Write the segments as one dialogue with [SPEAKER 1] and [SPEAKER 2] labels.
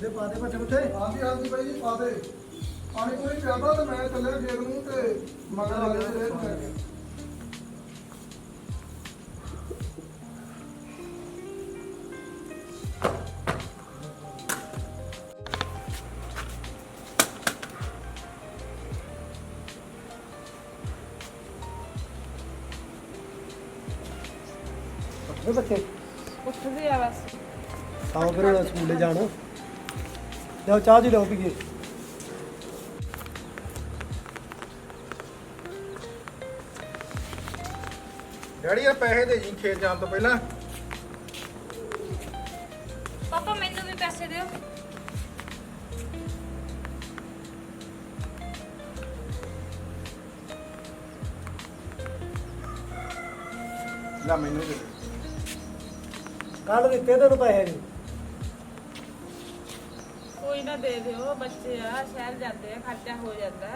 [SPEAKER 1] ਦੇ ਬੱਚੇ ਉੱਥੇ
[SPEAKER 2] ਹਾਂਜੀ ਹਾਂਜੀ ਬਾਈ ਜੀ ਪਾ ਦੇ। ਪਾਣੀ ਕੋਈ ਪਿਆਦਾ ਤੇ ਮੈਂ ਚੱਲਿਆ ਖੇਤ ਨੂੰ ਤੇ ਮਗਰ ਆ ਗਏ ਤੇ ਮੈਂ
[SPEAKER 1] ਬੱਚੇ
[SPEAKER 3] ਉੱਠਦੇ ਆ ਬਸ।
[SPEAKER 1] ਫਿਰ ਸਕੂਲੇ ਜਾਣਾ। ਜਾਓ ਚਾਹ ਜੀ ਲਓ ਪੀਏ।
[SPEAKER 4] ਡੈਡੀ ਯਾਰ ਪੈਸੇ ਦੇ ਜੀ ਖੇਤ ਜਾਣ ਤੋਂ ਪਹਿਲਾਂ।
[SPEAKER 3] ਪਾਪਾ ਮੈਨੂੰ ਵੀ ਪੈਸੇ ਦਿਓ।
[SPEAKER 4] ਲੈ ਮੈਨੂੰ ਦੇ।
[SPEAKER 1] ਕੱਲ ਦਿੱਤੇ ਤੈਨੂੰ ਪੈਸੇ ਨਹੀਂ
[SPEAKER 3] ਦੇ ਦਿਓ ਬੱਚੇ ਆ ਸ਼ਹਿਰ ਜਾਂਦੇ ਆ ਖਰਚਾ ਹੋ ਜਾਂਦਾ।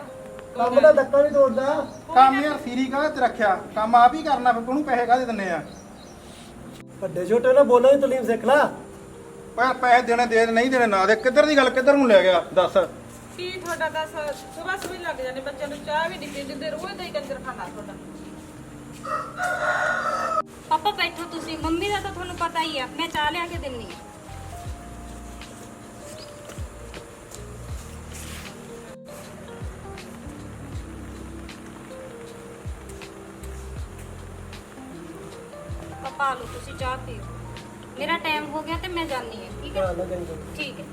[SPEAKER 1] ਕੰਮ ਦਾ ਧੱਕਾ ਨਹੀਂ ਤੋੜਦਾ।
[SPEAKER 4] ਕੰਮ ਯਾਰ ਸੀਰੀ ਕਾਹਦੇ ਤੇ ਰੱਖਿਆ? ਕੰਮ ਆਪ ਹੀ ਕਰਨਾ ਫਿਰ ਉਹਨੂੰ ਪੈਸੇ ਕਾਹਦੇ ਦਿੰਨੇ ਆ?
[SPEAKER 1] ਵੱਡੇ ਛੋਟੇ ਨਾਲ ਬੋਲਣਾ ਹੀ ਤਲੀਮ ਸਿੱਖ ਲੈ।
[SPEAKER 4] ਪਰ ਪੈਸੇ ਦੇਣੇ ਦੇ ਨਹੀਂ ਦੇਣੇ ਨਾ ਦੇ ਕਿੱਧਰ ਦੀ ਗੱਲ ਕਿੱਧਰ ਨੂੰ ਲੈ ਗਿਆ? ਦੱਸ।
[SPEAKER 3] ਕੀ ਤੁਹਾਡਾ ਤਾਂ ਸਵੇਰ ਸਵੇਰ ਲੱਗ ਜਾਂਦੇ ਬੱਚਿਆਂ ਨੂੰ ਚਾਹ ਵੀ ਨਹੀਂ ਦਿੰਦੇ ਰੋਜ਼ ਦਾ ਹੀ ਕੰਜਰ ਖਾਣਾ ਤੁਹਾਡਾ।
[SPEAKER 5] ਪਾਪਾ ਬੈਠੋ ਤੁਸੀਂ ਮੰਮੀ ਦਾ ਤਾਂ ਤੁਹਾਨੂੰ ਪਤਾ ਹੀ ਆ ਮੈਂ ਚਾਹ ਲਿਆ ਕੇ ਦਿੰਨੀ ਆ। ਪਾਪਾ ਲਓ ਤੁਸੀਂ ਚਾਹ ਪੀਓ। ਮੇਰਾ ਟਾਈਮ ਹੋ ਗਿਆ ਤੇ ਮੈਂ ਜਾਣੀ ਹਾਂ ਠੀਕ ਹੈ। ਠੀਕ ਹੈ।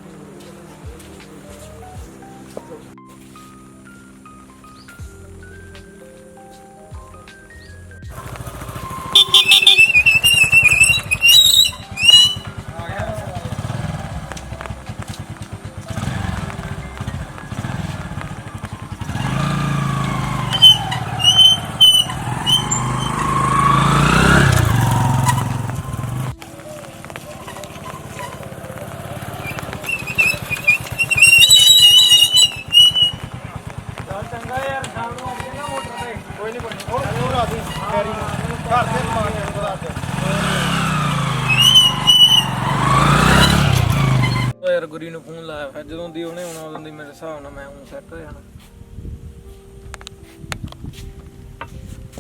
[SPEAKER 6] ਸੈੱਟ ਹੋ ਜਾਣਾ।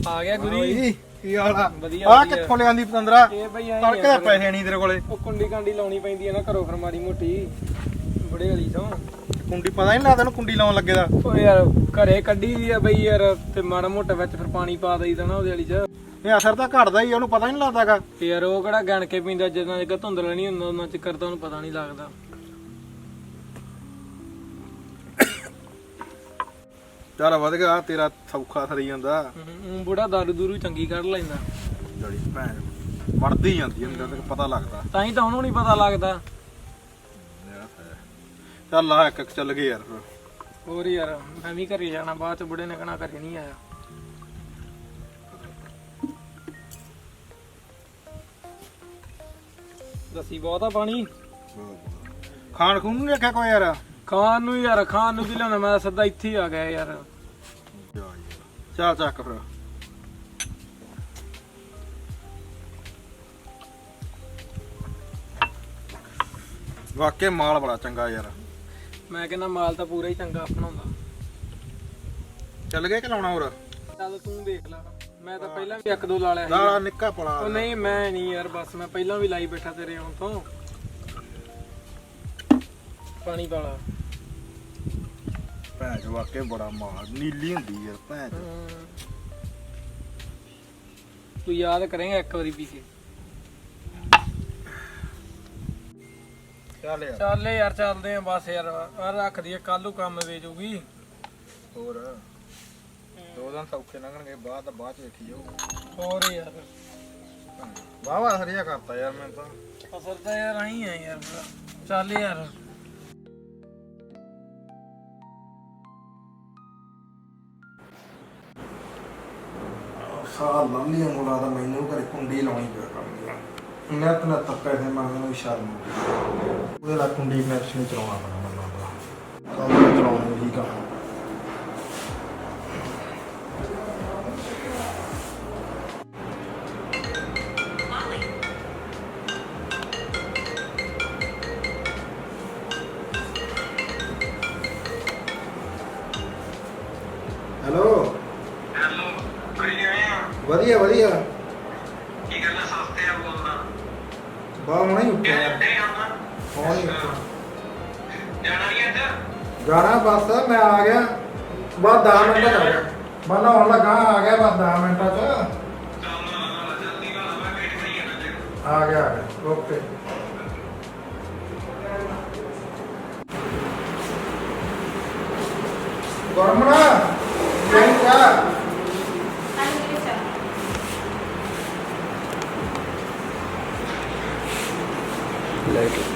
[SPEAKER 6] ਆ ਗਿਆ ਗੁਰੀ।
[SPEAKER 4] ਕੀ ਹਾਲ ਆ?
[SPEAKER 6] ਵਧੀਆ,
[SPEAKER 4] ਆ
[SPEAKER 6] ਵਧੀਆ।
[SPEAKER 4] ਕਿੱਥੋਂ ਲਿਆਂਦੀ ਪਤੰਦਰਾ?
[SPEAKER 6] ਇਹ ਬਈ ਆਈ
[SPEAKER 4] ਤੜਕੇ ਦਾ ਪੈਸੇ ਨਹੀਂ ਤੇਰੇ ਕੋਲੇ।
[SPEAKER 6] ਉਹ ਕੁੰਡੀ ਕਾਂਡੀ ਲਾਉਣੀ ਪੈਂਦੀ ਹੈ ਨਾ ਘਰੋਂ ਫਿਰ ਮਾੜੀ ਮੋਟੀ। ਬੜੇ ਵਾਲੀ ਤੋਂ।
[SPEAKER 4] ਕੁੰਡੀ ਪਤਾ ਨਹੀਂ ਲੱਗਦਾ ਤੈਨੂੰ ਕੁੰਡੀ ਲਾਉਣ ਲੱਗੇ ਦਾ।
[SPEAKER 6] ਉਹ ਯਾਰ ਘਰੇ ਕੱਢੀ ਦੀ ਆ ਬਈ ਯਾਰ ਤੇ ਮਾੜਾ ਮੋਟਾ ਵਿੱਚ ਫਿਰ ਪਾਣੀ ਪਾ ਦਈਦਾ ਨਾ ਉਹਦੇ ਵਾਲੀ ਚ।
[SPEAKER 4] ਇਹ ਅਸਰ ਤਾਂ ਘਟਦਾ ਹੀ ਆ, ਉਹਨੂੰ ਪਤਾ ਨਹੀਂ ਲੱਗਦਾਗਾ
[SPEAKER 6] ਤੇ ਯਾਰ ਉਹ ਕਿਹੜਾ ਗਣ ਕੇ ਪੀਂਦਾ ਜਦੋਂ ਇੱਕ ਧੁੰਦਲਾ ਨਹੀਂ ਹੁੰਦਾ ਉਹਨਾਂ ਚੱਕਰ ਤਾਂ ਉਹਨੂੰ ਪਤਾ ਨਹੀਂ ਲੱਗਦਾ।
[SPEAKER 4] ਚੱਲ ਵਧ ਗਿਆ ਤੇਰਾ ਸੌਖਾ ਸਰੀ ਜਾਂਦਾ।
[SPEAKER 6] ਉਹ ਬੁੜਾ ਦਾਰੂ ਦੂਰੂ ਚੰਗੀ ਕੱਢ ਲੈਂਦਾ।
[SPEAKER 4] ਜੜੀ ਭੈਣ ਮਰਦੀ ਜਾਂਦੀ ਹੁੰਦਾ ਤੈਨੂੰ ਪਤਾ ਲੱਗਦਾ।
[SPEAKER 6] ਤਾਂ ਹੀ ਤਾਂ ਉਹਨੂੰ ਨਹੀਂ ਪਤਾ ਲੱਗਦਾ।
[SPEAKER 4] ਚੱਲ ਆ ਇੱਕ ਇੱਕ ਚੱਲ ਗਏ ਯਾਰ
[SPEAKER 6] ਹੋਰ ਯਾਰ ਮੈਂ ਵੀ ਘਰੇ ਜਾਣਾ ਬਾਅਦ ਚ ਬੁੜੇ ਨੇ ਕਹਣਾ ਘਰੇ ਨਹੀਂ ਆਇਆ। ਦਸੀ ਬਹੁਤਾ ਪਾਣੀ।
[SPEAKER 4] ਖਾਣ ਖੂਨ ਨੂੰ ਨੀ ਰੱਖਿਆ ਕੋਈ ਯਾਰ?
[SPEAKER 6] ਖਾਣ ਨੂੰ ਯਾਰ ਖਾਣ ਨੂੰ ਕੀ ਲਿਆਉਣਾ ਮੈਂ ਸਿੱਧਾ ਇੱਥੇ ਹੀ ਆ ਗਿਆ ਯਾਰ।
[SPEAKER 4] ਚੱਲ ਚੱਕ ਫਿਰ। ਵਾਕੇ ਮਾਲ ਬੜਾ ਚੰਗਾ ਯਾਰ।
[SPEAKER 6] ਮੈਂ ਕਹਿੰਦਾ ਮਾਲ ਤਾਂ ਪੂਰਾ ਹੀ ਚੰਗਾ ਬਣਾਉਂਦਾ
[SPEAKER 4] ਚੱਲ ਗਏ ਕਿ ਲਾਉਣਾ ਹੋਰ?
[SPEAKER 6] ਚੱਲ ਤੂੰ ਦੇਖ ਲੈ। ਮੈਂ ਤਾਂ ਪਹਿਲਾਂ ਵੀ ਇੱਕ ਦੋ ਲਾ ਲਿਆ ਸੀ।
[SPEAKER 4] ਲਾਲਾ ਨਿੱਕਾ ਪੜਾ
[SPEAKER 6] ਉਹ ਨਹੀਂ ਮੈਂ ਨਹੀਂ ਯਾਰ ਬਸ ਮੈਂ ਪਹਿਲਾਂ ਵੀ ਲਾਈ ਬੈਠਾ ਤੇਰੇ ਹੁਣ ਤੋਂ। ਪਾਣੀ ਵਾਲਾ
[SPEAKER 4] ਭੈਣ ਚੋ ਵਾਕੇ ਬੜਾ ਮਾਲ ਨੀਲੀ ਹੁੰਦੀ ਯਾਰ ਭੈਣ ਚੋ।
[SPEAKER 6] ਤੂੰ ਯਾਦ ਕਰੇਂਗਾ ਇੱਕ ਵਾਰੀ ਪੀ ਕੇ।
[SPEAKER 4] ਚੱਲ ਯਾਰ।
[SPEAKER 6] ਚੱਲ ਯਾਰ ਚੱਲਦੇ ਆ ਬਸ ਯਾਰ ਆ ਰੱਖ ਦਈਏ ਕੱਲ ਨੂੰ ਕੰਮ ਵੇ ਜੂਗੀ।
[SPEAKER 4] ਹੋਰ? ਦੋ ਦਿਨ ਸੌਖੇ ਲੰਘਣਗੇ ਬਾਅਦ ਬਾਅਦ ਚ ਵੇਖੀ ਜਾਓ
[SPEAKER 6] ਹੋਰ ਯਾਰ।
[SPEAKER 4] ਵਾਵਾ ਹਰੀਆ ਕਰਤਾ ਯਾਰ ਮੈਂ ਤਾਂ।
[SPEAKER 6] ਅਸਰ ਤਾਂ ਯਾਰ ਆਈ ਆ ਯਾਰ ਚੱਲ ਯਾਰ।
[SPEAKER 4] ਸਾਲ ਲੰਮੀ ਮੁੰਡਾ ਤਾਂ ਮੈਨੂੰ ਘਰੇ ਕੁੰਡੀ ਲਾਉਣੀ ਪਿਆ ਕਰਨੀ ਮੈਂ ਤਾਂ ਨਾ ਪੈਸੇ ਮੰਗਣ ਨੂੰ ਸ਼ਰਮ ਆਉਂਦੀ। ਉਹਦੇ ਨਾਲ ਕੁੰਡੀ ਕਨੈਕਸ਼ਨ ਚਲਾਉਣਾ ਪੈਣਾ, ਮੈਨੂੰ ਲੱਗਦਾ। ਕੰਮ ਚਲਾਉਣਾ ਠੀਕ ਆ। ਵਧੀਆ
[SPEAKER 7] ਅੱਜ
[SPEAKER 4] ਬਸ, ਮੈਂ ਆ ਗਿਆ। ਬਸ 10 ਮਿੰਟ ਤੱਕ ਗਿਆ। ਮੈਂ ਨਹਾਉਣ ਲੱਗਾ, ਆ ਗਿਆ ਬਸ 10 ਮਿੰਟਾਂ ਚ। ਆ ਗਿਆ ਆ ਗਿਆ। ਓਕੇ। ਗਰਮਣਾ ਇਹ ਕਿਆ
[SPEAKER 5] ਹਾਂਜੀ ਚਲ ਮੰਮੀ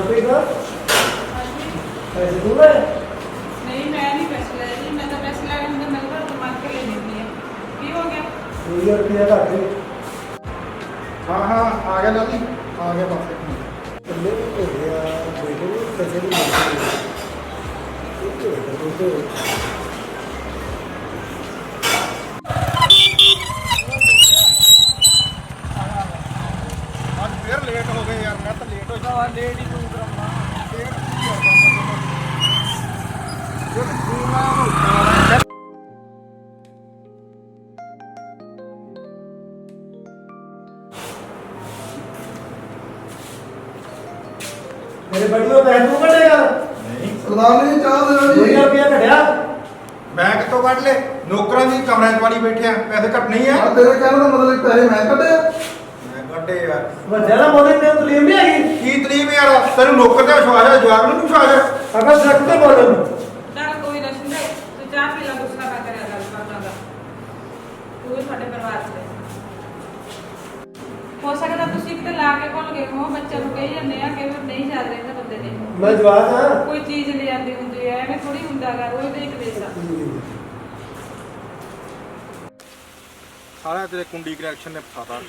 [SPEAKER 1] ਮਨਪ੍ਰੀਤ ਪੈਸੇ ਦੂਗਾ
[SPEAKER 3] ਨਹੀਂ ਮੈਂ ਨਹੀਂ ਪੈਸੇ ਲੈ ਜੀ ਮੈਂ ਤਾਂ ਪੈਸੇ ਲੈਣੇ ਹੁੰਦੇ ਮੈਂ ਤਾਂ ਮੰਗ ਕੇ ਲੈ ਲੈਂਦੀ ਆ ਕੀ ਹੋ ਗਿਆ
[SPEAKER 1] 2000 ਰੁਪਇਆ ਘੱਟ ਦੇ
[SPEAKER 4] ਹਾਂ ਹਾਂ ਆ ਗਿਆ ਲਾਲੀ ਆ ਗਿਆ ਬਸ
[SPEAKER 1] ਕਿੰਨੇ ਹੋ ਗਿਆ ਦੇਖੋ ਪੈਸੇ ਨਹੀਂ ਮਿਲਦੇ ਇਹ ਕਿਹੜੇ ਤੋਂ
[SPEAKER 4] ਅੱਜ
[SPEAKER 1] ਮੇਰੇ ਬੜੀਓ ਪੈਸੇ ਤੂੰ ਕੱਢੇਗਾ
[SPEAKER 4] ਨਹੀਂ।
[SPEAKER 2] ਸਰਦਾਰ ਨੇ ਚਾਹ ਦੇਣਾ
[SPEAKER 1] 2000
[SPEAKER 2] ਜੀ।
[SPEAKER 1] ਰੁਪਇਆ ਘਟਿਆ।
[SPEAKER 4] ਮੈਂ ਕਿੱਥੋਂ ਕੱਢ ਲੇ ਨੌਕਰਾਂ ਦੀ ਕਮਰੇ 'ਚ ਵਾਲੀ ਬੈਠੇ ਆ। ਪੈਸੇ ਘੱਟ ਨਹੀਂ ਆ।
[SPEAKER 2] ਆ ਤੇਰੇ ਕਹਿਣ ਦਾ ਮਤਲਬ ਪੈਸੇ ਮੈਂ ਕੱਢੇ। ਆ?
[SPEAKER 4] ਮੈਂ ਕੱਢੇ ਯਾਰ।
[SPEAKER 1] ਵੱਡਿਆ ਨਾ ਬੋਲੀ ਤੇ ਤਲੀਮ ਨਹੀਂ ਹੈਗੀ।
[SPEAKER 4] ਕੀ ਤਲੀਮ ਯਾਰ? ਤੈਨੂੰ ਨੌਕਰ ਤੇ ਵਿਸ਼ਵਾਸ ਹੈ ਜਵਾਬ ਨੂੰ ਵਿਸ਼ਵਾਸ ਹੈ।
[SPEAKER 1] ਅਗਰ ਸੱਚ ਤੇ ਬੋਲਣ
[SPEAKER 3] ਚੱਲ ਕੋਈ ਨਾ ਸਿੰਦੇ ਤੂੰ ਚਾਹ ਪੀ ਲੈ ਗੁੱਸਾ ਨਾ ਕਰਿਆ ਗੱਲ ਕਰਦਾ ਦਾ ਤੂੰ ਵੀ ਸਾਡੇ ਪਰਿਵਾਰ ਚ ਰਹਿ। ਹੋ ਸਕਦਾ ਤੁਸੀਂ ਕਿਤੇ ਲਾ ਕੇ ਭੁੱਲ ਗਏ ਹੋ ਬੱਚਿਆਂ ਨੂੰ ਕਹੀ ਜਾਂਦੇ ਆ ਕਿ ਵੀ ਨਹੀਂ ਯਾਦ ਰਹਿੰਦਾ ਬੰਦੇ ਦੇ
[SPEAKER 1] ਮੈਂ ਜਵਾਬ ਹਾਂ।
[SPEAKER 3] ਕੋਈ ਚੀਜ਼ ਲੈ ਜਾਂਦੀ ਹੁੰਦੀ ਹੈ ਐਵੇਂ ਥੋੜੀ ਹੁੰਦਾ ਗਾ ਉਹ ਤੇ ਇੱਕ ਦੇਸਾ
[SPEAKER 4] ਸਾਰਾ ਤੇਰੇ ਕੁੰਡੀ ਕਨੈਕਸ਼ਨ ਨੇ ਫਸਾਤਾ।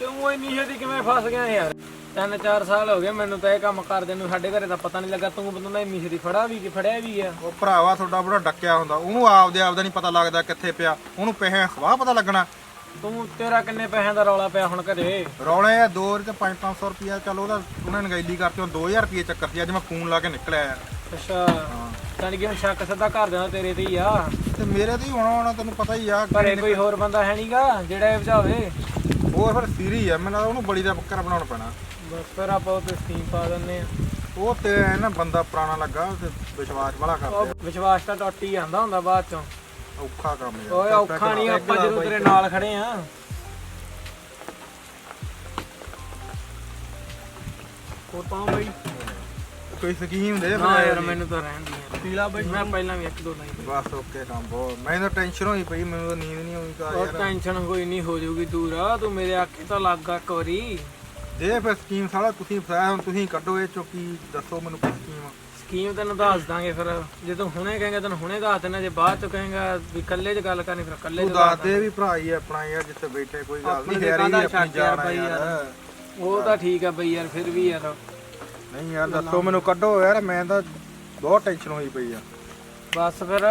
[SPEAKER 6] ਤੂੰ ਇੰਨੀ ਛੇਤੀ ਕਿਵੇਂ ਫਸ ਗਿਆ ਯਾਰ? ਤਿੰਨ ਚਾਰ ਸਾਲ ਹੋ ਗਏ ਮੈਨੂੰ ਤਾਂ ਇਹ ਕੰਮ ਕਰਦੇ ਨੂੰ ਸਾਡੇ ਘਰੇ ਤਾਂ ਪਤਾ ਨਹੀਂ ਲੱਗਾ ਤੂੰ ਬੰਦਾ ਇੰਨੀ ਛੇਤੀ ਫੜਾ ਵੀ ਕਿ ਫੜਿਆ ਵੀ ਆ।
[SPEAKER 4] ਉਹ ਭਰਾਵਾ ਤੁਹਾਡਾ ਬੜਾ ਡੱਕਿਆ ਹੁੰਦਾ ਉਹਨੂੰ ਆਪਦੇ ਆਪ ਦਾ ਨਹੀਂ ਪਤਾ ਲੱਗਦਾ ਕਿੱਥੇ ਪਿਆ ਉਹਨੂੰ ਪੈਸੇ ਸਵਾਹ ਪਤਾ ਲੱਗਣਾ।
[SPEAKER 6] ਤੂੰ ਤੇਰਾ ਕਿੰਨੇ ਪੈਸਿਆਂ ਦਾ ਰੌਲਾ ਪਿਆ ਹੁਣ ਘਰੇ?
[SPEAKER 4] ਰੌਲੇ ਆ 2 ਤੇ 5-500 ਰੁਪਿਆ ਚੱਲ ਉਹਦਾ ਉਹਨਾਂ ਨੇ ਨਗੈਲੀ ਕਰਤੀ ਉਹ 2000 ਰੁਪਏ ਚੱਕਰ ਸੀ ਅੱਜ ਮੈਂ ਫੋਨ ਲਾ ਕੇ ਨਿਕਲਿਆ ਯਾਰ
[SPEAKER 6] ਅੱਛਾ ਜਾਣੀ ਕਿ ਹੁਣ ਸ਼ੱਕ ਸਿੱਧਾ ਘਰ ਦੇਣਾ ਤੇਰੇ ਤੇ ਹੀ ਆ।
[SPEAKER 4] ਤੇ ਮੇਰੇ ਤੇ ਹੀ ਹੋਣਾ ਹੋਣਾ ਤੈਨੂੰ ਪਤਾ ਹੀ ਆ
[SPEAKER 6] ਘਰੇ ਕੋਈ ਹੋਰ ਬੰਦਾ ਹੈ ਨਹੀਂਗਾ ਜਿਹੜਾ ਇਹ ਬਚਾਵੇ
[SPEAKER 4] ਹੋਰ ਫਿਰ ਸੀਰੀ ਆ ਮੈਨੂੰ ਉਹਨੂੰ ਬੜੀ ਦਾ ਬੱਕਰਾ ਬਣਾਉਣਾ ਪੈਣਾ।
[SPEAKER 6] ਬਸ ਫਿਰ ਆਪਾਂ ਉਹ ਤੇ ਸਕੀਮ ਪਾ ਦਿੰਨੇ ਆ
[SPEAKER 4] ਉਹ ਤੇ ਐ ਨਾ ਬੰਦਾ ਪੁਰਾਣਾ ਲੱਗਾ ਤੇ ਵਿਸ਼ਵਾਸ ਵਾਲਾ ਕਰਦੇ
[SPEAKER 6] ਵਿਸ਼ਵਾਸ ਤਾਂ ਟੁੱਟ ਹੀ ਜਾਂਦਾ ਹੁੰਦਾ ਬਾਅਦ ਚੋਂ।
[SPEAKER 4] ਔਖਾ ਕੰਮ ਯਾਰ।
[SPEAKER 6] ਓਏ ਔਖਾ ਨਹੀਂ ਆਪਾਂ ਜਦੋਂ ਤੇਰੇ ਨਾਲ ਖੜੇ ਆ। ਹੋਰ ਪਾਉਂ ਬਈ।
[SPEAKER 4] ਕੋਈ ਸਕੀਮ ਦੇ
[SPEAKER 6] ਨਾ ਯਾਰ ਮੈਨੂੰ ਤਾਂ ਰਹਿਣ ਦੀ ਪੀਲਾ ਬਈ। ਮੈਂ ਪਹਿਲਾਂ ਵੀ ਇੱਕ ਦੋ ਲਾਈ
[SPEAKER 4] ਬਸ ਓਕੇ ਕੰਮ ਬਹੁਤ। ਮੈਨੂੰ ਤਾਂ ਟੈਨਸ਼ਨ ਹੋਈ ਪਈ ਮੈਨੂੰ ਤਾਂ ਨੀਂਦ ਨਹੀਂ ਆਉਂਦੀ
[SPEAKER 6] ਉਹ
[SPEAKER 4] ਯਾਰ।
[SPEAKER 6] ਟੈਨਸ਼ਨ ਕੋਈ ਨਹੀਂ ਹੋ ਜਾਊਗੀ ਦੂਰ। ਆ ਤੂੰ ਮੇਰੇ ਆਖੇ ਤਾਂ ਲੱਗਾ ਇੱਕ ਵਾਰੀ।
[SPEAKER 4] ਦੇ ਫਿਰ ਸਕੀਮ ਸਾਲਾ ਤੁਸੀਂ ਫਸਾਇਆ ਹੁਣ ਤੁਸੀਂ ਕੱਢੋ ਇਹ ਚੋਂ ਕੀ ਦੱਸੋ ਮੈਨੂੰ ਕੀ ਸਕੀਮ। ਆ
[SPEAKER 6] ਸਕੀਮ ਤੈਨੂੰ ਦੱਸ ਦਾਂਗੇ ਫਿਰ? ਜੇ ਤੂੰ ਹੁਣੇ ਕਹੇਂਗਾ ਤੈਨੂੰ ਹੁਣੇ ਦੱਸ ਦੇਣਾ ਜੇ ਬਾਅਦ ਚ ਕਹੇਂਗਾ ਵੀ ਇਕੱਲੇ 'ਚ ਗੱਲ ਕਰਨੀ ਫਿਰ ਇਕੱਲੇ 'ਚ
[SPEAKER 4] ਤੂੰ
[SPEAKER 6] ਦੱਸ
[SPEAKER 4] ਦੇ ਵੀ ਭਰਾ ਹੀ ਆਪਣਾ ਯਾਰ ਜਿੱਥੇ ਬੈਠੇ ਕੋਈ ਗੱਲ ਨਹੀਂ ਹੈਰੀ
[SPEAKER 6] ਕਾਹਦਾ
[SPEAKER 4] ਆਪਣੀ
[SPEAKER 6] ਯਾਰ
[SPEAKER 4] ਜਾਨ ਆ
[SPEAKER 6] ਬਾਈ
[SPEAKER 4] ਯਾਰ।
[SPEAKER 6] ਯਾਰ। ਉਹ ਤਾਂ ਠੀਕ ਆ ਬਈ ਯਾਰ ਫਿਰ ਵੀ ਯਾਰ।
[SPEAKER 4] ਨਹੀਂ ਯਾਰ ਦੱਸੋ ਮੈਨੂੰ ਕੱਢੋ ਯਾਰ ਮੈਂ ਤਾਂ ਬਹੁਤ ਟੈਨਸ਼ਨ ਹੋਈ ਪਈ ਆ।
[SPEAKER 6] ਬਸ ਫਿਰ।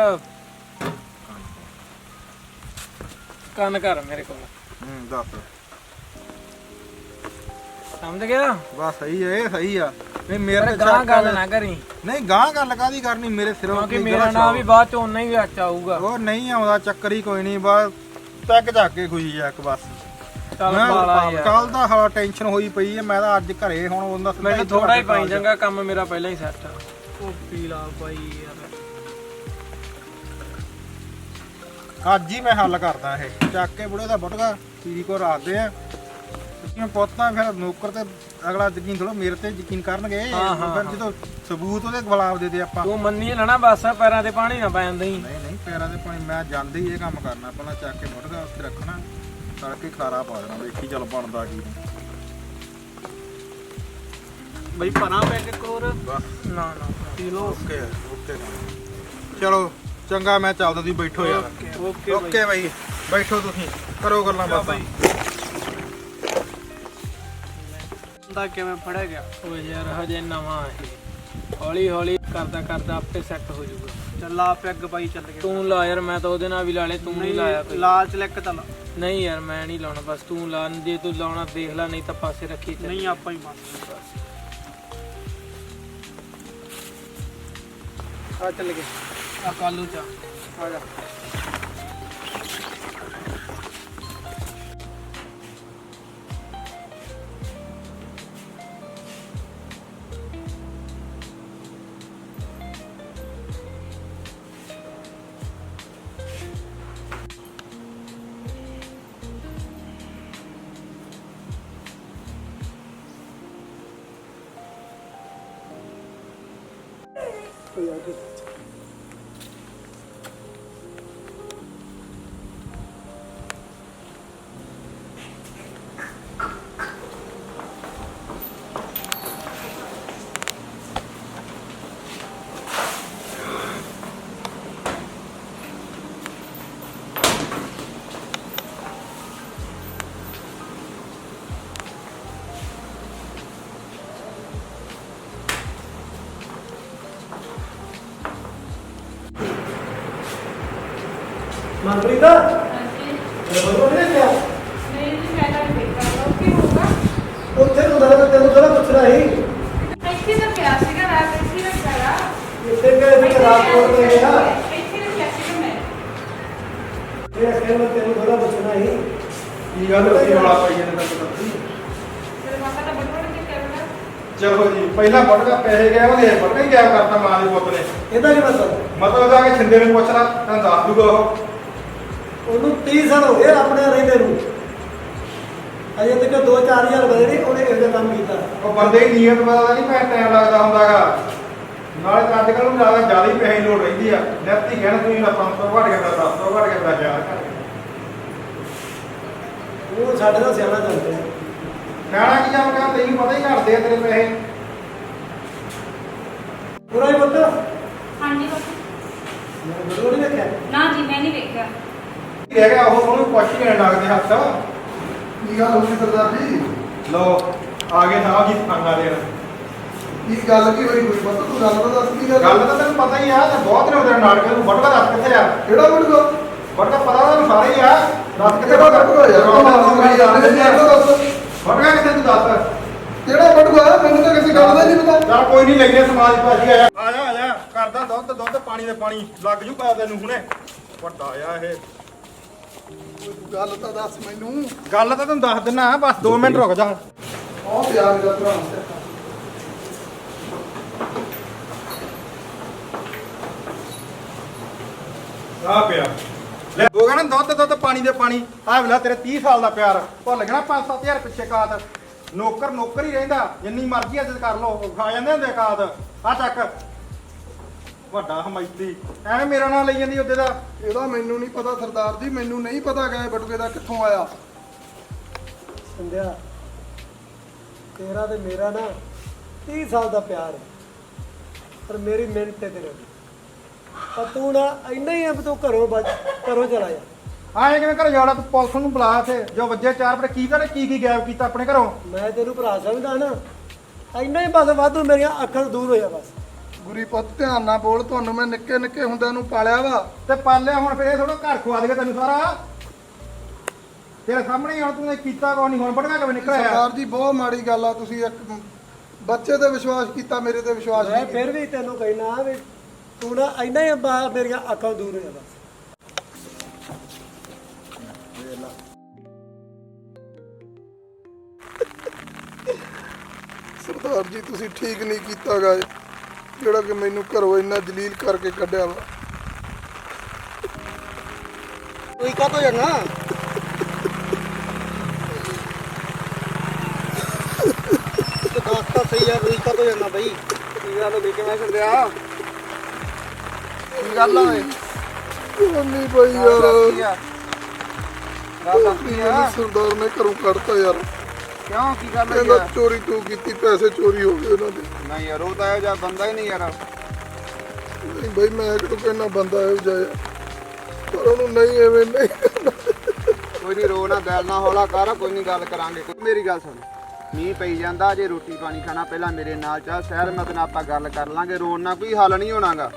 [SPEAKER 6] ਕੰਨ ਕਰ ਮੇਰੇ ਕੋਲ।
[SPEAKER 4] ਹੂੰ ਦੱਸ।
[SPEAKER 6] ਸਮਝ ਗਿਆ?
[SPEAKER 4] ਬਸ ਸਹੀ ਹੈ ਇਹ ਸਹੀ ਆ। ਨਹੀਂ ਮੇਰੇ ਤੇ
[SPEAKER 6] ਗਾਂ ਗੱਲ ਨਾ ਕਰੀ।
[SPEAKER 4] ਨਹੀਂ ਗਾਂ ਗੱਲ ਕਾਦੀ ਕਰਨੀ? ਮੇਰੇ ਸਿਰੋਂ
[SPEAKER 6] ਕਿਉਂਕਿ ਮੇਰਾ ਨਾਮ ਵੀ ਬਾਅਦ ਚ ਓਨਾ ਹੀ ਵਿੱਚ ਆਊਗਾ।
[SPEAKER 4] ਉਹ ਨਹੀਂ ਆਉਂਦਾ ਚੱਕਰ ਹੀ ਕੋਈ ਨਹੀਂ ਬਸ ਟੈਕ ਜਾ ਕੇ ਖੁਸ਼ੀ ਆ ਇੱਕ ਬਸ।
[SPEAKER 6] ਚੱਲ ਬਾਲਾ ਯਾਰ।
[SPEAKER 4] ਕੱਲ ਦਾ ਹਵਾ ਟੈਨਸ਼ਨ ਹੋਈ ਪਈ ਹੈ ਮੈਂ ਤਾਂ ਅੱਜ ਘਰੇ ਹੁਣ ਉਹਦਾ ਸਿੱਧਾ
[SPEAKER 6] ਮੈਨੂੰ ਥੋੜਾ ਹੀ ਪਾਈ ਚੰਗਾ ਕੰਮ ਮੇਰਾ ਪਹਿਲਾਂ ਹੀ ਸੈੱਟ ਆ। ਉਹ ਪਾਈ ਯਾਰ।
[SPEAKER 4] ਅੱਜ ਹੀ ਮੈਂ ਹੱਲ ਕਰਦਾ ਇਹ। ਚੱਕ ਕੇ ਬੁੜੇ ਦਾ ਬਟਗਾ ਪੀਰੀ ਕੋ ਰੱਖਦੇ ਆ। ਕਿਉਂਕਿ ਪੁੱਤਾਂ ਫਿਰ ਨੌਕਰ ਤੇ ਅਗਲਾ ਯਕੀਨ ਥੋੜਾ ਮੇਰੇ ਤੇ ਯਕੀਨ ਕਰਨਗੇ।
[SPEAKER 6] ਹਾਂ, ਹਾਂ,
[SPEAKER 4] ਫਿਰ ਜਦੋਂ ਸਬੂਤ ਉਹਦੇ ਗਲਾਬ ਦੇ ਦੇ ਆਪਾਂ
[SPEAKER 6] ਤੂੰ ਮੰਨੀ ਲੈਣਾ ਬਸ ਪੈਰਾਂ ਤੇ ਪਾਣੀ ਨਾ ਪੈਣ ਦਈ
[SPEAKER 4] ਨਹੀਂ ਨਹੀਂ ਪੈਰਾਂ ਦੇ ਪਾਣੀ ਮੈਂ ਜਾਂਦੇ ਹੀ ਇਹ ਕੰਮ ਕਰਨਾ ਪਹਿਲਾਂ ਚੱਕ ਕੇ ਬਟਗਾ ਉੱਤੇ ਰੱਖਣਾ ਤੜਕੇ ਖਾਰਾ ਪਾ ਦੇਣਾ ਵੇਖੀ ਚੱਲ ਬਣਦਾ ਕੀ।
[SPEAKER 6] ਬਈ ਪਰਾਂ ਪੈ ਕੇ ਕੋਰ
[SPEAKER 4] ਬਸ।
[SPEAKER 6] ਨਾ ਨਾ ਪੀ ਲੋ
[SPEAKER 4] ਓਕੇ ਓਕੇ। ਚਲੋ ਚੰਗਾ ਮੈਂ ਚੱਲਦਾ ਤੁਸੀਂ ਬੈਠੋ ਯਾਰ।
[SPEAKER 6] ਓਕੇ
[SPEAKER 4] ਓਕੇ ਬਾਈ। ਬੈਠੋ ਤੁਸੀਂ ਕਰੋ ਗੱਲਾਂ ਬਾਤਾਂ।
[SPEAKER 6] ਦਾ ਕਿਵੇਂ ਫੜਿਆ ਗਿਆ? ਓ ਯਾਰ ਹਜੇ ਨਵਾਂ ਹੈ ਹੌਲੀ ਹੌਲੀ ਕਰਦਾ ਕਰਦਾ ਆਪੇ ਸੈੱਟ ਹੋ ਜਾਊਗਾ।
[SPEAKER 8] ਚੱਲਾ ਪੈਗ ਪਾਈ ਚੱਲ ਗਿਆ
[SPEAKER 6] ਤੂੰ ਲਾ ਯਾਰ ਮੈਂ ਤਾਂ ਉਹਦੇ ਨਾਲ ਵੀ ਲਾ ਲੇ ਤੂੰ ਨਹੀਂ ਲਾਇਆ ਕੋਈ।
[SPEAKER 8] ਲਾਲ ਚਲੈਕ ਚੱਲ
[SPEAKER 6] ਨਹੀਂ ਯਾਰ ਮੈਂ ਨਹੀਂ ਲਾਉਣਾ ਬਸ ਤੂੰ ਲਾ ਜੇ ਤੂੰ ਲਾਉਣਾ ਦੇਖ ਲੈ ਨਹੀਂ ਤਾਂ ਪਾਸੇ ਰੱਖੀ ਚੱਲ।
[SPEAKER 8] ਨਹੀਂ ਆਪਾਂ ਹੀ ਬਸ
[SPEAKER 6] ਆ ਚੱਲ ਗਏ। ਆ ਕਾਲੂ ਚਾ ਆ ਜਾ।
[SPEAKER 1] ਮਨਪ੍ਰੀਤ?
[SPEAKER 3] ਹਾਂਜੀ
[SPEAKER 1] ਰਬਰ ਨਹੀਂ ਕਿਹਾ
[SPEAKER 3] ਨਹੀਂ ਜੀ ਮੈਂ ਤਾਂ ਦੇਖਾ ਲਓ ਕੀ ਹੋਊਗਾ?
[SPEAKER 1] ਉੱਥੇ ਨੂੰ ਦਰਦ ਤੈਨੂੰ ਥੋੜਾ ਪੁੱਛਣਾ ਸੀ।
[SPEAKER 3] ਇੱਥੇ ਤਾਂ ਪਿਆ ਸੀਗਾ ਰਾਤ ਇੱਥੇ ਰੱਖਿਆ
[SPEAKER 1] ਇੱਥੇ ਗਏ ਸੀ ਰਾਤ ਕੋਲ ਤੇ ਗਿਆ?
[SPEAKER 3] ਇੱਥੇ ਰੱਖਿਆ ਸੀਗਾ ਮੈਂ।
[SPEAKER 1] ਇਹ ਅਖੇ ਮੈਂ ਤੈਨੂੰ ਥੋੜਾ ਪੁੱਛਣਾ ਸੀ।
[SPEAKER 4] ਕੀ ਗੱਲ ਹੋਈ ਰੌਲਾ ਪਾਈ ਜਾਂਦੇ ਤਾਂ ਪਤਾ
[SPEAKER 3] ਤੇ ਮਾਤਾ ਦਾ ਬਟਵਾ ਕੇ ਕਰਨਾ
[SPEAKER 4] ਚਲੋ ਜੀ ਪਹਿਲਾਂ ਬਟਗਾ ਪੈਸੇ ਉਹਦੇ ਹੀ ਕਰਤਾ ਮਾਂ ਦੇ ਪੁੱਤ ਨੇ।
[SPEAKER 1] ਇਹਦਾ ਕੀ ਮਤਲਬ?
[SPEAKER 4] ਮਤਲਬ ਉਹਦਾ ਕਿ ਛਿੰਦੇ ਨੂੰ ਪੁੱਛ ਲਾ ਤੈਨੂੰ ਦੱਸ ਦੂਗਾ ਉਹ।
[SPEAKER 1] ਉਹਨੂੰ 30 ਸਾਲ ਹੋ ਗਏ ਆਪਣੇ ਰਹਿੰਦੇ ਨੂੰ। ਅਜੇ ਤੱਕ 2-4000 ਬਦੇ ਨਹੀਂ ਉਹਨੇ ਇਹੋ ਜਿਹਾ ਕੰਮ ਕੀਤਾ।
[SPEAKER 4] ਉਹ ਬੰਦੇ ਦੀ ਨੀਅਤ ਪਤਾ ਨਹੀਂ ਪੈਸੇ ਟਾਈਮ ਲੱਗਦਾ ਹੁੰਦਾਗਾ। ਨਾਲੇ ਤਾਂ ਅੱਜ ਕੱਲ੍ਹ ਨੂੰ ਜ਼ਿਆਦਾ ਜ਼ਿਆਦਾ ਹੀ ਪੈਸੇ ਦੀ ਲੋੜ ਰਹਿੰਦੀ ਆ। ਨੈਤੀ ਕਹਿਣ ਤੁਸੀਂ ਨਾ 500 ਘਟ ਗਿਆ ਤਾਂ 1000 ਘਟ ਗਿਆ ਤਾਂ 1000 ਘਟ ਗਿਆ
[SPEAKER 1] ਉਹ ਸਾਡੇ ਦਾ ਸਿਆਣਾ ਚੱਲਦੇ
[SPEAKER 4] ਸਿਆਣਾ ਕੀ ਜਾਮ ਕਰ ਤੈਨੂੰ ਪਤਾ ਹੀ ਘਟਦੇ ਆ ਤੇਰੇ ਪੈਸੇ।
[SPEAKER 1] ਪੂਰਾ ਹੀ ਪੁੱਤ?
[SPEAKER 5] ਹਾਂਜੀ ਬਾਪੂ।
[SPEAKER 1] ਮੈਂ ਬਦਲੋ ਨਹੀਂ ਵੇਖਿਆ।
[SPEAKER 5] ਨਾ ਜੀ ਮੈਂ ਨਹੀਂ ਵੇਖਿਆ।
[SPEAKER 4] ਗਿਆ ਉਹ ਉਹਨੂੰ ਪੁੱਛ ਹੀ ਲੈਣ ਲੱਗਦੇ ਹੱਥ।
[SPEAKER 2] ਕੀ ਗੱਲ ਹੋ ਗਈ ਸਰਦਾਰ ਜੀ?
[SPEAKER 4] ਲੋ ਆ ਗਏ ਸਾਹਿਬ ਜੀ ਖਾਣਾ ਦੇਣ
[SPEAKER 2] ਕੀ ਗੱਲ ਕੀ ਹੋਈ? ਕੋਈ ਪਤਾ? ਤੂੰ ਗੱਲ ਤਾਂ ਦੱਸ ਕੀ ਗੱਲ?
[SPEAKER 4] ਗੱਲ ਤਾਂ ਤੈਨੂੰ ਪਤਾ ਹੀ ਆ ਤੇ ਬਹੁਤ ਨੇ ਉਹਦੇ ਨਾਲ ਕੇ ਤੂੰ ਬਟਵਾ ਦੱਸ ਕਿੱਥੇ ਆ?
[SPEAKER 2] ਕਿਹੜਾ ਬੜੂਗਾ
[SPEAKER 4] ਬਟਵਾ ਪਤਾ ਤੁਹਾਨੂੰ ਸਾਰੇ ਹੀ ਆ। ਦੱਸ ਕਿੱਥੇ
[SPEAKER 2] ਕਿਹੜਾ ਬੜੂਗਾ ਯਾਰ ਮਾਫੀ ਕਰੀ ਜਾਂਦੇ ਨੇ ਇਹ ਤਾਂ ਦੱਸ।
[SPEAKER 4] ਬਟਵਾ ਕਿੱਥੇ ਤੂੰ ਦੱਸ?
[SPEAKER 2] ਕਿਹੜਾ ਬੜੂਗਾ ਮੈਨੂੰ ਤਾਂ ਕਿਸੇ ਗੱਲ ਦਾ ਨਹੀਂ ਪਤਾ।
[SPEAKER 4] ਚੱਲ ਕੋਈ ਨਹੀਂ ਲੈਨੇ ਸਮਾਜ ਭਾਜੀ ਆਇਆ ਆ ਜਾ। ਆ ਜਾ ਕਰਦਾ ਦੁੱਧ ਦੁੱਧ ਪਾਣੀ ਦੇ ਪਾਣੀ। ਲੱਗ ਜੂ ਪਾ ਤੈਨੂੰ ਹੁਣੇ। ਵੱਡਾ ਆ ਇਹ।
[SPEAKER 2] ਗੱਲ ਤਾਂ ਦੱਸ ਮੈਨੂੰ।
[SPEAKER 4] ਗੱਲ ਤਾਂ ਤੈਨੂੰ ਦੱਸ ਦਿੰਨਾ ਬਸ 2 ਮਿੰਟ ਰੁਕ ਜਾ।
[SPEAKER 2] ਦਾ ਭਰਾ।
[SPEAKER 4] ਆ ਪਿਆ ਲੈ ਦੋ ਗਣਾ ਦੁੱਧ ਦੁੱਧ ਪਾਣੀ ਦੇ ਪਾਣੀ। ਆ ਵੇਲਾ ਤੇਰੇ 30 ਸਾਲ ਦਾ ਪਿਆਰ। ਭੁੱਲ ਗਿਆ 5-7000 ਪਿੱਛੇ ਕਾਤ। ਨੌਕਰ ਨੌਕਰ ਹੀ ਰਹਿੰਦਾ ਜਿੰਨੀ ਮਰਜ਼ੀ ਇੱਜ਼ਤ ਕਰ ਲੋ ਖਾ ਜਾਂਦੇ ਹੁੰਦੇ ਕਾਤ। ਆ ਚੱਕ। ਵੱਡਾ ਹਮਾਇਤੀ। ਐਵੇਂ ਮੇਰਾ ਨਾਂ ਲਈ ਜਾਂਦੀ ਉਹਦੇ ਦਾ।
[SPEAKER 2] ਇਹਦਾ ਮੈਨੂੰ ਨਹੀਂ ਪਤਾ ਸਰਦਾਰ ਜੀ ਮੈਨੂੰ ਨਹੀਂ ਪਤਾ ਗਏ ਬਟੂਏ ਦਾ ਕਿੱਥੋਂ ਆਇਆ।
[SPEAKER 1] ਸੰਧਿਆ ਤੇਰਾ ਤੇ ਮੇਰਾ ਨਾ 30 ਸਾਲ ਦਾ ਪਿਆਰ ਹੈ ਪਰ ਮੇਰੀ ਮਿਹਨਤ ਤੇ ਤੇਰੇ ਦੀ ਪਰ ਤੂੰ ਨਾ ਇੰਨਾ ਹੀ ਵੀ ਤੂੰ ਘਰੋਂ ਬਚ ਘਰੋਂ ਚਲਾ ਜਾ।
[SPEAKER 4] ਆਏ ਕਿਵੇਂ ਘਰ ਜਾੜਾ ਤੂੰ ਪੁਲਿਸ ਨੂੰ ਬੁਲਾ ਇੱਥੇ। ਜੋ ਵੱਜੇ ਚਾਰ ਪੜੇ ਕੀ ਕਰ ਕੀ ਕੀ ਗਾਇਬ ਕੀਤਾ ਆਪਣੇ ਘਰੋਂ।
[SPEAKER 1] ਮੈਂ ਤੈਨੂੰ ਭਰਾ ਸਮਝਦਾ ਨਾ ਇੰਨਾ ਹੀ ਬਸ ਵਾਧੂ ਮੇਰੀਆਂ ਅੱਖਾਂ ਤੋਂ ਦੂਰ ਹੋ ਜਾ ਬਸ।
[SPEAKER 2] ਗੁਰੀ ਪੁੱਤ ਧਿਆਨ ਨਾਲ ਬੋਲ ਤੁਹਾਨੂੰ ਮੈਂ ਨਿੱਕੇ ਨਿੱਕੇ ਹੁੰਦਿਆਂ ਨੂੰ ਪਾਲਿਆ ਵਾ।
[SPEAKER 4] ਤੇ ਪਾਲਿਆ ਹੁਣ ਫਿਰ ਇਹ ਥੋੜਾ ਘਰ ਖਵਾ ਦੇਗਾ ਤੈਨੂੰ ਸਾਰਾ। ਤੇਰੇ ਸਾਹਮਣੇ ਹੀ ਹੁਣ ਤੂੰ ਇਹ ਕੀਤਾ ਕੋ ਨਹੀਂ ਹੁਣ ਬੜਗਾ ਕਿਵੇਂ ਨਿਕਲਿਆ।
[SPEAKER 2] ਸਰਦਾਰ ਜੀ ਬਹੁਤ ਮਾੜੀ ਗੱਲ ਆ ਤੁਸੀਂ ਇੱਕ ਬੱਚੇ ਤੇ ਵਿਸ਼ਵਾਸ ਕੀਤਾ ਮੇਰੇ ਤੇ ਵਿਸ਼ਵਾਸ
[SPEAKER 1] ਮੈਂ
[SPEAKER 2] ਨਹੀਂ
[SPEAKER 1] ਫਿਰ ਵੀ ਤੈਨੂੰ ਕਹਿਣਾ ਵੀ ਤੂੰ ਨਾ ਇੰਨਾ ਹੀ ਬਾ ਮੇਰੀਆਂ ਅੱਖਾਂ ਦੂਰ ਹੋ ਜਾ ਬਸ।
[SPEAKER 2] ਸਰਦਾਰ ਜੀ ਤੁਸੀਂ ਠੀਕ ਨਹੀਂ ਕੀਤਾਗਾ ਜਿਹੜਾ ਕਿ ਮੈਨੂੰ ਘਰੋਂ ਇੰਨਾ ਜਲੀਲ ਕਰਕੇ ਕੱਢਿਆ ਵਾ।
[SPEAKER 1] ਕੋਈ ਕਾ ਤੋਂ ਜਾਣਾ? ਤੇ ਦਾਸ ਤਾਂ ਸਹੀ ਆ ਕੋਈ ਕਾ ਤੋਂ ਜਾਣਾ ਬਈ?
[SPEAKER 2] ਕੀ ਗੱਲ ਹੋ ਗਈ ਕਿਵੇਂ ਛੱਡਿਆ ਕੀ ਗੱਲ ਹੋਏ ਨਹੀਂ ਬਈ ਯਾਰ
[SPEAKER 8] ਗੱਲ ਦੱਸਦੀ ਆ?
[SPEAKER 2] ਸਰਦਾਰ ਨੇ ਘਰੋਂ ਕੱਢਤਾ ਯਾਰ।
[SPEAKER 8] ਕਿਉਂ? ਕੀ ਗੱਲ ਹੋਈ
[SPEAKER 2] ਕਹਿੰਦਾ ਚੋਰੀ ਤੂੰ ਕੀਤੀ ਪੈਸੇ ਚੋਰੀ ਹੋ ਗਏ ਉਹਨਾਂ ਦੇ।
[SPEAKER 8] ਨਹੀਂ ਯਾਰ ਉਹ ਤਾਂ ਇਹੋ ਜਿਹਾ ਬੰਦਾ ਹੀ ਨਹੀਂ ਯਾਰ।
[SPEAKER 2] ਨਹੀਂ ਬਈ ਮੈਂ ਕਿਹੜਾ ਕਹਿੰਦਾ ਬੰਦਾ ਇਹੋ ਜਿਹਾ ਆ। ਪਰ ਉਹਨੂੰ ਨਹੀਂ ਐਵੇਂ ਨਹੀਂ। ਕਰਨਾ।
[SPEAKER 8] ਕੋਈ ਨਹੀਂ ਰੋ ਨਾ ਦਿਲ ਨਾ ਹੌਲਾ ਕਰ ਕੋਈ ਨਹੀਂ ਗੱਲ ਕਰਾਂਗੇ। ਕੋਈ- ਮੇਰੀ ਗੱਲ ਸੁਣ। ਮੀਂਹ ਪਈ ਜਾਂਦਾ ਜੇ ਰੋਟੀ ਪਾਣੀ ਖਾਣਾ ਪਹਿਲਾਂ ਮੇਰੇ ਨਾਲ ਚਾਹ ਸ਼ਹਿਰ ਮਤ ਨਾਲ ਆਪਾਂ ਗੱਲ ਕਰ ਲਾਂਗੇ ਰੋਣ ਨਾਲ ਕੋਈ ਹੱਲ ਨਹੀਂ ਹੋਣਾਗਾ।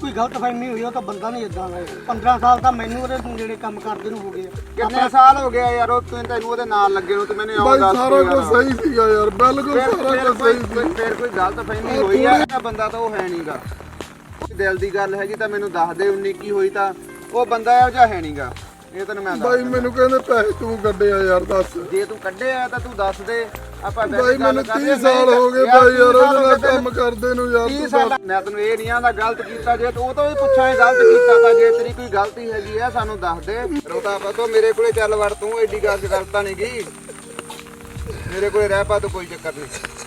[SPEAKER 1] ਕੋਈ ਗਲਤ ਫਹਿਮੀ ਹੋਈ ਉਹ ਤਾਂ ਬੰਦਾ ਨਹੀਂ ਇਦਾਂ ਦਾ। 15 ਸਾਲ ਤਾਂ ਮੈਨੂੰ ਉਹਦੇ ਜਿਹੜੇ ਕੰਮ ਕਰਦੇ ਨੂੰ ਹੋ ਗਏ।
[SPEAKER 8] ਕਿੰਨੇ ਸਾਲ ਹੋ ਗਿਆ ਯਾਰ ਉਹ ਤੈਨੂੰ ਤੈਨੂੰ ਉਹਦੇ ਨਾਲ ਲੱਗੇ ਨੂੰ ਤੇ ਮੈਨੂੰ ਆਉਂ
[SPEAKER 2] ਬਈ
[SPEAKER 8] ਦੱਸ
[SPEAKER 2] ਸਾਰਾ ਕੁਝ। ਸਹੀ ਸੀਗਾ ਯਾਰ ਬਿਲਕੁਲ ਸਾਰਾ ਕੁਝ ਸਹੀ ਸੀ
[SPEAKER 8] ਫਿਰ ਕੋਈ ਗਲਤ ਫਹਿਮੀ ਹੋਈ ਆ ਇਹ ਬੰਦਾ ਤਾਂ ਉਹ ਹੈ ਨਹੀਂਗਾ ਦਿਲ ਦੀ ਗੱਲ ਹੈਗੀ ਤਾਂ ਮੈਨੂੰ ਦੱਸ ਦੇ ਉਨੀ ਕੀ ਹੋਈ ਤਾਂ। ਉਹ ਬੰਦਾ ਇਹੋ ਜਿਹਾ ਹੈ ਨਹੀਂਗਾ ਇਹ ਤੈਨੂੰ ਮੈਂ ਦੱਸ
[SPEAKER 2] ਬਾਈ ਮੈਨੂੰ ਕਹਿੰਦੇ ਪੈਸੇ ਤੂੰ ਕੱਢੇ ਆ ਯਾਰ ਦੱਸ।
[SPEAKER 8] ਜੇ ਤੂੰ ਕੱਢਿਆ ਤਾਂ ਤੂੰ ਦੱਸ ਦੇ। ਆਪਾਂ
[SPEAKER 2] ਬਾਈ ਮੈਨੂੰ
[SPEAKER 8] ਕਰਦੇ
[SPEAKER 2] 30 ਸਾਲ ਹੋ ਗਏ ਬਾਈ ਯਾਰ ਉਹਦੇ ਨਾਲ ਕੰਮ ਕਰਦੇ ਨੂੰ ਯਾਰ
[SPEAKER 8] 30
[SPEAKER 2] ਤੂੰ
[SPEAKER 8] ਸਾਲ ਮੈਂ ਤੈਨੂੰ ਇਹ ਨਹੀਂ ਆਂਦਾ ਗਲਤ ਕੀਤਾ ਜੇ ਤੂੰ ਉਹ ਤੋਂ ਵੀ ਪੁੱਛਾਂ ਗਲਤ ਕੀਤਾ ਤਾਂ ਜੇ ਤੇਰੀ ਕੋਈ ਗਲਤੀ ਹੈਗੀ ਆ ਸਾਨੂੰ ਦੱਸ ਦੇ। ਰੋਤਾ ਪਤੋ ਮੇਰੇ ਕੋਲੇ ਚੱਲ ਵੜ ਤੂੰ ਐਡੀ ਗੱਲ ਕਰਤਾ ਨਹੀਂ ਗਈ ਮੇਰੇ ਕੋਲੇ ਰਹਿ ਪਾ ਤੂੰ ਕੋਈ ਚੱਕਰ ਨਹੀਂ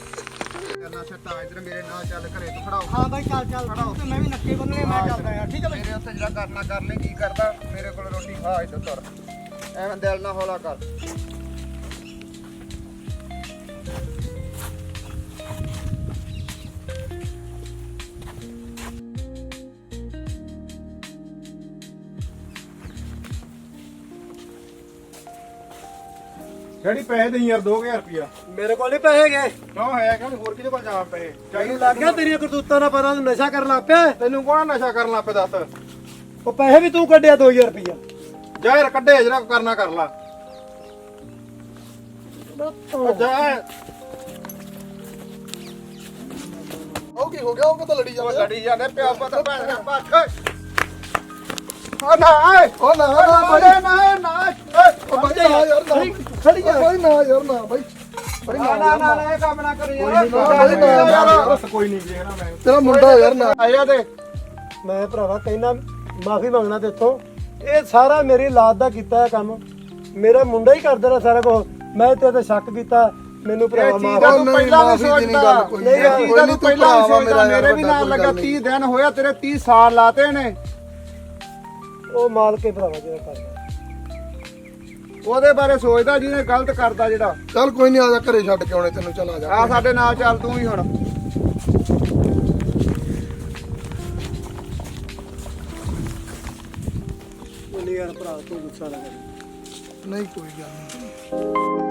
[SPEAKER 8] ਕਰਨਾ ਸੱਟਾ ਇਧਰ ਮੇਰੇ ਨਾਲ ਚੱਲ ਘਰੇ ਤੂੰ ਖੜਾਓ।
[SPEAKER 1] ਹਾਂ ਬਾਈ ਚੱਲ ਚੱਲ। ਤੇ ਮੈਂ ਵੀ ਨੱਕੇ ਬੰਨਣੇ ਮੈਂ ਚੱਲਦਾ ਯਾਰ ਠੀਕ ਹੈ
[SPEAKER 8] ਮੇਰੇ ਉੱਤੇ ਜਿਹੜਾ ਕਰਨਾ ਕਰ ਲੈ ਕੀ ਕਰਦਾ? ਮੇਰੇ ਕੋਲ ਰੋਟੀ ਖਾ ਇੱਧਰ ਤੁਰ ਐਵੇਂ ਦਿਲ ਨਾ ਹੌਲਾ ਕਰ।
[SPEAKER 4] ਜਿਹੜੀ ਪੈਸੇ ਦੇਈ ਯਾਰ 2000 ਰੁਪਿਆ
[SPEAKER 1] ਮੇਰੇ ਕੋਲ ਨਹੀਂ ਪੈਸੇ ਗਏ
[SPEAKER 4] ਕਿਉਂ ਹੈ ਕਿ ਹੋਰ ਕਿਹਦੇ ਕੋਲ ਜਾਵਾਂ ਪੈਸੇ
[SPEAKER 1] ਮੈਨੂੰ ਲੱਗ ਗਿਆ ਤੇਰੀਆਂ ਕਰਤੂਤਾਂ ਦਾ ਪਤਾ ਤੂੰ ਨਸ਼ਾ ਕਰਨ ਲੱਗ ਪਿਆ
[SPEAKER 4] ਤੈਨੂੰ ਕੌਣ ਨਸ਼ਾ ਕਰਨ ਲੱਗ ਪਿਆ ਦੱਸ
[SPEAKER 1] ਉਹ ਪੈਸੇ ਵੀ ਤੂੰ ਕੱਢਿਆ 2000 ਰੁਪਇਆ
[SPEAKER 4] ਜਾ ਯਾਰ ਕੱਢੇ ਜਿਹੜਾ ਕਰਨਾ ਕਰ ਲਾ ਉਹ ਜਾ
[SPEAKER 2] ਉਹ ਕੀ ਹੋ ਗਿਆ ਉਹ ਕਦੋਂ ਲੜੀ
[SPEAKER 8] ਉਹ
[SPEAKER 2] ਜਾਂਦਾ
[SPEAKER 8] ਲੜੀ ਜਾਂਦੇ ਪਿਓ ਪੁੱਤ ਭੈਣ ਦੇ ਪੱਖ ਉਹ ਨਾ
[SPEAKER 2] ਉਹ ਨਾ ਨਾ
[SPEAKER 8] ਨਾ ਨਾ
[SPEAKER 2] ਉਹ ਨਾ ਯਾਰ ਨਾ ਖੜੀ ਜਾ। ਬਾਈ ਨਾ ਯਾਰ ਨਾ ਬਾਈ। ਬਾਈ
[SPEAKER 8] ਨਾ
[SPEAKER 2] ਨਾ
[SPEAKER 8] ਨਾ ਨਾ ਇਹ ਕੰਮ ਨਾ ਕਰੀ ਯਾਰ।
[SPEAKER 2] ਬਾਈ ਨਾ ਯਾਰ।
[SPEAKER 4] ਬਸ ਕੋਈ ਨਹੀਂ ਦੇਖਣਾ ਮੈਂ।
[SPEAKER 2] ਤੇਰਾ ਮੁੰਡਾ ਯਾਰ ਨਾ।
[SPEAKER 8] ਆਇਆ ਤੇ।
[SPEAKER 1] ਮੈਂ ਭਰਾਵਾ ਕਹਿੰਦਾ ਮਾਫੀ ਮੰਗਣਾ ਤੇਥੋਂ। ਇਹ ਸਾਰਾ ਮੇਰੀ ਲਾਦ ਦਾ ਕੀਤਾ ਹੈ ਕੰਮ। ਮੇਰਾ ਮੁੰਡਾ ਹੀ ਕਰਦਾ ਰਿਹਾ ਸਾਰਾ ਕੁਝ ਮੈਂ ਤੇ ਤੇ ਸ਼ੱਕ ਕੀਤਾ। ਮੈਨੂੰ ਭਰਾਵਾ ਮਾਫ
[SPEAKER 8] ਪਹਿਲਾਂ ਵੀ
[SPEAKER 2] ਮਾਫ਼ੀ ਦੀ ਨਹੀਂ
[SPEAKER 8] ਸੋਚਦਾ।
[SPEAKER 2] ਗੱਲ ਕੋਈ
[SPEAKER 8] ਨਹੀਂ ਇਹ ਚੀਜ਼
[SPEAKER 2] ਕੋਈ
[SPEAKER 8] ਪਹਿਲਾਂ ਵੀ ਸੋਚਦਾ।
[SPEAKER 2] ਮੇਰਾ
[SPEAKER 8] ਵੀ ਨਾਲ ਲੱਗਾ
[SPEAKER 2] ਗੱਲ
[SPEAKER 8] 30 ਦਿਨ ਹੋਇਆ ਤੇਰੇ 30 ਸਾਲ ਲਾਤੇ ਨੇ।
[SPEAKER 1] ਉਹ ਮਾਲਕ ਭਰਾਵਾ ਜਿਹੜਾ ਕਰਦਾ
[SPEAKER 8] ਉਹਦੇ ਬਾਰੇ ਸੋਚਦਾ ਜਿਹਨੇ ਗਲਤ ਕਰਦਾ ਜਿਹੜਾ।
[SPEAKER 2] ਚੱਲ ਕੋਈ ਨਹੀਂ ਆ ਜਾ ਘਰੇ ਛੱਡ ਕੇ ਆਉਣੇ ਤੈਨੂੰ ਚੱਲ ਆ ਜਾ।
[SPEAKER 8] ਆ ਸਾਡੇ ਨਾਲ ਚੱਲ ਤੂੰ ਵੀ ਹੁਣ।
[SPEAKER 1] ਉਹ ਨਹੀਂ ਯਾਰ ਭਰਾ ਤੂੰ ਗੁੱਸਾ ਨਾ ਕਰ।
[SPEAKER 2] ਨਹੀਂ ਕੋਈ ਗੱਲ ਨਹੀਂ